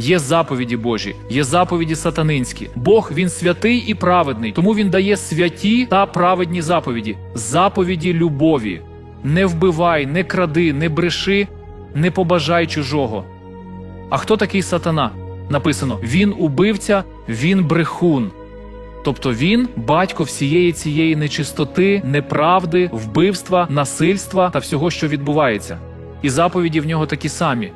Є заповіді Божі, є заповіді сатанинські. Бог він святий і праведний, тому він дає святі та праведні заповіді, заповіді любові. Не вбивай, не кради, не бреши, не побажай чужого. А хто такий сатана? Написано: він убивця, він брехун. Тобто він батько всієї цієї нечистоти, неправди, вбивства, насильства та всього, що відбувається. І заповіді в нього такі самі.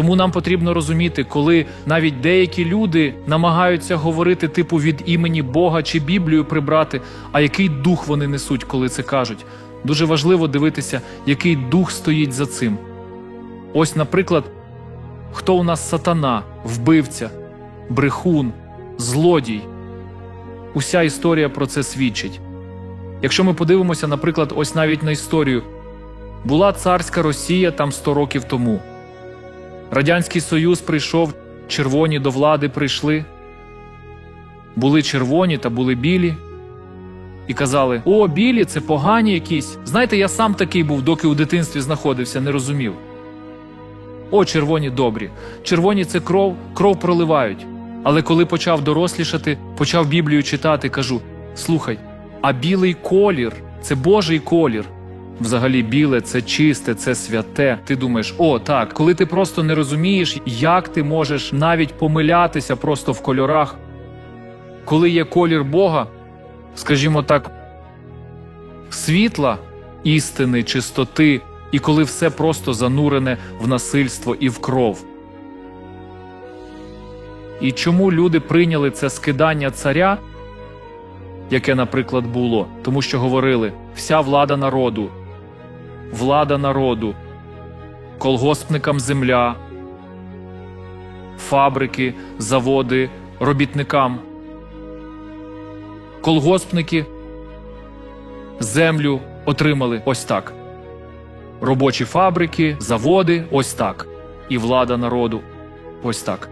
Тому нам потрібно розуміти, коли навіть деякі люди намагаються говорити типу від імені Бога чи Біблію прибрати, а який дух вони несуть, коли це кажуть. Дуже важливо дивитися, який дух стоїть за цим. Ось, наприклад, хто у нас сатана, вбивця, брехун, злодій. Уся історія про це свідчить. Якщо ми подивимося, наприклад, ось навіть на історію, була царська Росія там 100 років тому. Радянський Союз прийшов, червоні до влади прийшли. Були червоні та були білі. І казали: О, білі, це погані якісь. Знаєте, я сам такий був, доки у дитинстві знаходився, не розумів. О, червоні добрі. Червоні це кров, кров проливають. Але коли почав дорослішати, почав Біблію читати, кажу: слухай, а білий колір це Божий колір. Взагалі, біле це чисте, це святе. Ти думаєш, о, так, коли ти просто не розумієш, як ти можеш навіть помилятися просто в кольорах. Коли є колір Бога, скажімо так, світла, істини, чистоти, і коли все просто занурене в насильство і в кров. І чому люди прийняли це скидання царя, яке, наприклад, було, тому що говорили вся влада народу, влада народу, колгоспникам земля, фабрики, заводи, робітникам. Колгоспники землю отримали ось так. Робочі фабрики, заводи ось так. І влада народу ось так.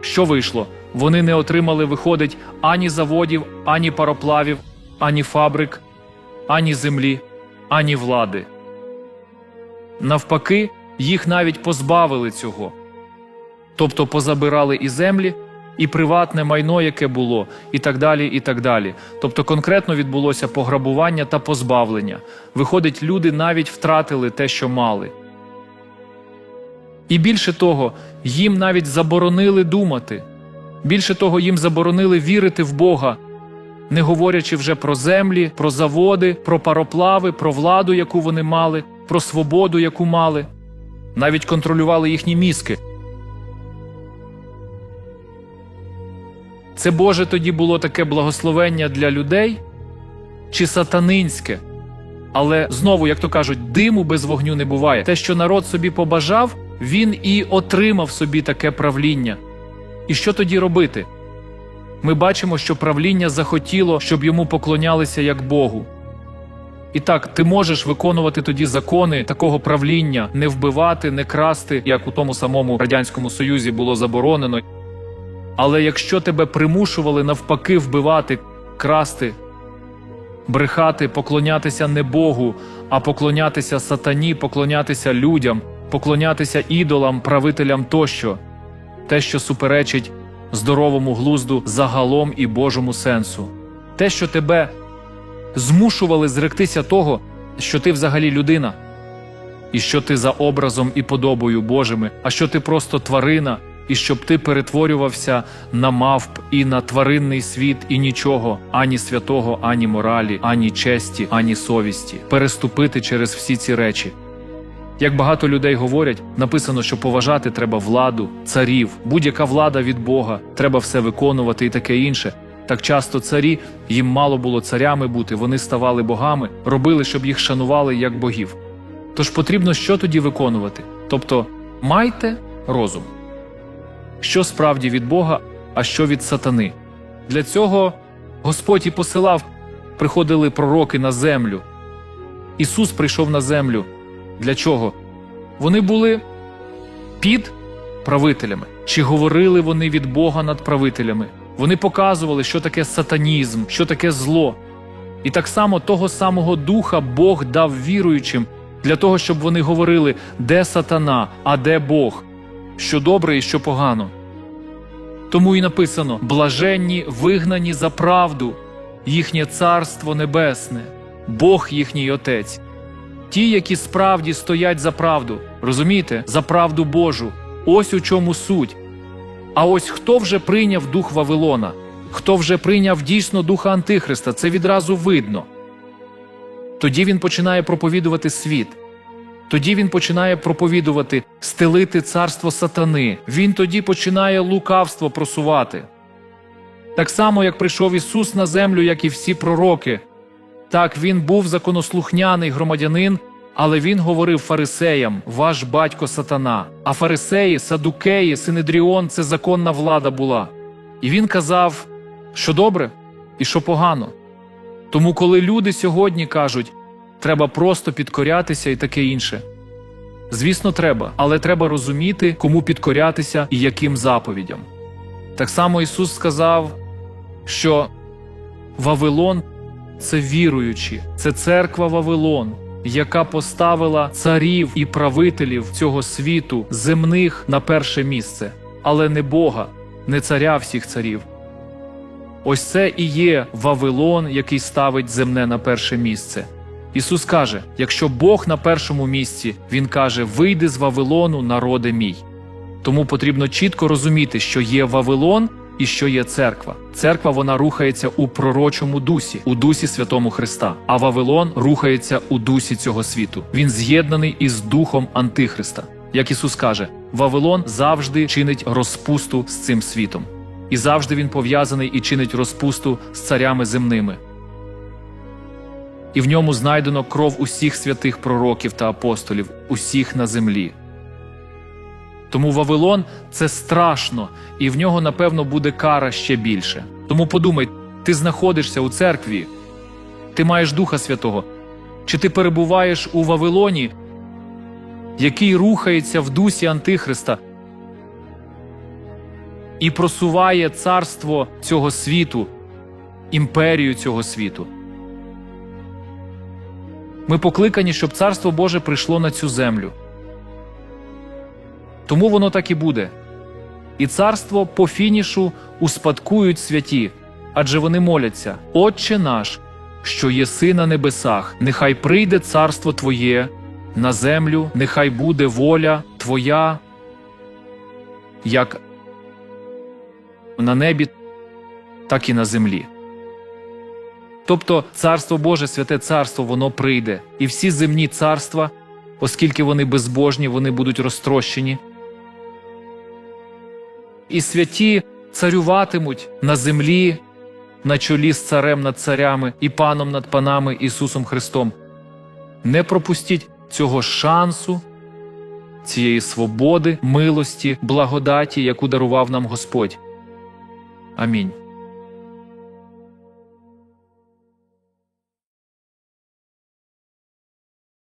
Що вийшло? Вони не отримали, виходить, ані заводів, ані пароплавів, ані фабрик, ані землі, ані влади. Навпаки, їх навіть позбавили цього. Тобто позабирали і землі, і приватне майно, яке було, і так далі, і так далі. Тобто конкретно відбулося пограбування та позбавлення. Виходить, люди навіть втратили те, що мали. І більше того, їм навіть заборонили думати. Більше того, їм заборонили вірити в Бога, не говорячи вже про землі, про заводи, про пароплави, про владу, яку вони мали, про свободу, яку мали. Навіть контролювали їхні мізки. Це Боже тоді було таке благословення для людей чи сатанинське. Але знову, як то кажуть, диму без вогню не буває. Те, що народ собі побажав, він і отримав собі таке правління. І що тоді робити? Ми бачимо, що правління захотіло, щоб йому поклонялися як Богу. І так, ти можеш виконувати тоді закони такого правління, не вбивати, не красти, як у тому самому Радянському Союзі було заборонено. Але якщо тебе примушували навпаки вбивати, красти, брехати, поклонятися не Богу, а поклонятися сатані, поклонятися людям, поклонятися ідолам, правителям тощо, те, що суперечить здоровому глузду загалом і Божому сенсу, те, що тебе змушували зректися того, що ти взагалі людина, і що ти за образом і подобою Божими, а що ти просто тварина, і щоб ти перетворювався на мавп і на тваринний світ, і нічого, ані святого, ані моралі, ані честі, ані совісті, переступити через всі ці речі. Як багато людей говорять, написано, що поважати треба владу, царів, будь-яка влада від Бога, треба все виконувати і таке інше. Так часто царі їм мало було царями бути, вони ставали богами, робили, щоб їх шанували як богів. Тож потрібно що тоді виконувати? Тобто майте розум, що справді від Бога, а що від сатани. Для цього Господь і посилав, приходили пророки на землю. Ісус прийшов на землю. Для чого? Вони були під правителями. Чи говорили вони від Бога над правителями? Вони показували, що таке сатанізм, що таке зло. І так само того самого духа Бог дав віруючим для того, щоб вони говорили, де сатана, а де Бог. що добре і що погано. Тому і написано: блаженні вигнані за правду, їхнє царство небесне, Бог їхній Отець. Ті, які справді стоять за правду, розумієте, за правду Божу. Ось у чому суть. А ось хто вже прийняв дух Вавилона, хто вже прийняв дійсно духа Антихриста, це відразу видно. Тоді він починає проповідувати світ. Тоді він починає проповідувати, стелити царство сатани. Він тоді починає лукавство просувати. Так само, як прийшов Ісус на землю, як і всі пророки. Так, він був законослухняний громадянин, але він говорив фарисеям: ваш батько сатана. А фарисеї, садукеї, синедріон це законна влада була. І він казав, що добре і що погано. Тому, коли люди сьогодні кажуть, треба просто підкорятися і таке інше. Звісно, треба, але треба розуміти, кому підкорятися і яким заповідям. Так само Ісус сказав, що Вавилон це віруючі, це церква Вавилон, яка поставила царів і правителів цього світу земних на перше місце, але не Бога, не царя всіх царів. Ось це і є Вавилон, який ставить земне на перше місце. Ісус каже: якщо Бог на першому місці, Він каже: Вийди з Вавилону, народе мій. Тому потрібно чітко розуміти, що є Вавилон і що є церква. Церква вона рухається у пророчому дусі, у дусі святому Христа. А Вавилон рухається у дусі цього світу. Він з'єднаний із духом Антихриста. Як Ісус каже, Вавилон завжди чинить розпусту з цим світом, і завжди він пов'язаний і чинить розпусту з царями земними. І в ньому знайдено кров усіх святих пророків та апостолів, усіх на землі. Тому Вавилон це страшно, і в нього, напевно, буде кара ще більше. Тому подумай, ти знаходишся у церкві, ти маєш Духа Святого, чи ти перебуваєш у Вавилоні, який рухається в дусі Антихриста і просуває царство цього світу, імперію цього світу. Ми покликані, щоб Царство Боже прийшло на цю землю. Тому воно так і буде. І царство по фінішу успадкують святі, адже вони моляться: Отче наш, що єси на небесах, нехай прийде царство Твоє на землю, нехай буде воля Твоя, як на небі, так і на землі. Тобто Царство Боже, святе царство, воно прийде, і всі земні царства, оскільки вони безбожні, вони будуть розтрощені. І святі царюватимуть на землі, на чолі з царем над царями і паном над панами Ісусом Христом. Не пропустіть цього шансу, цієї свободи, милості, благодаті, яку дарував нам Господь. Амінь.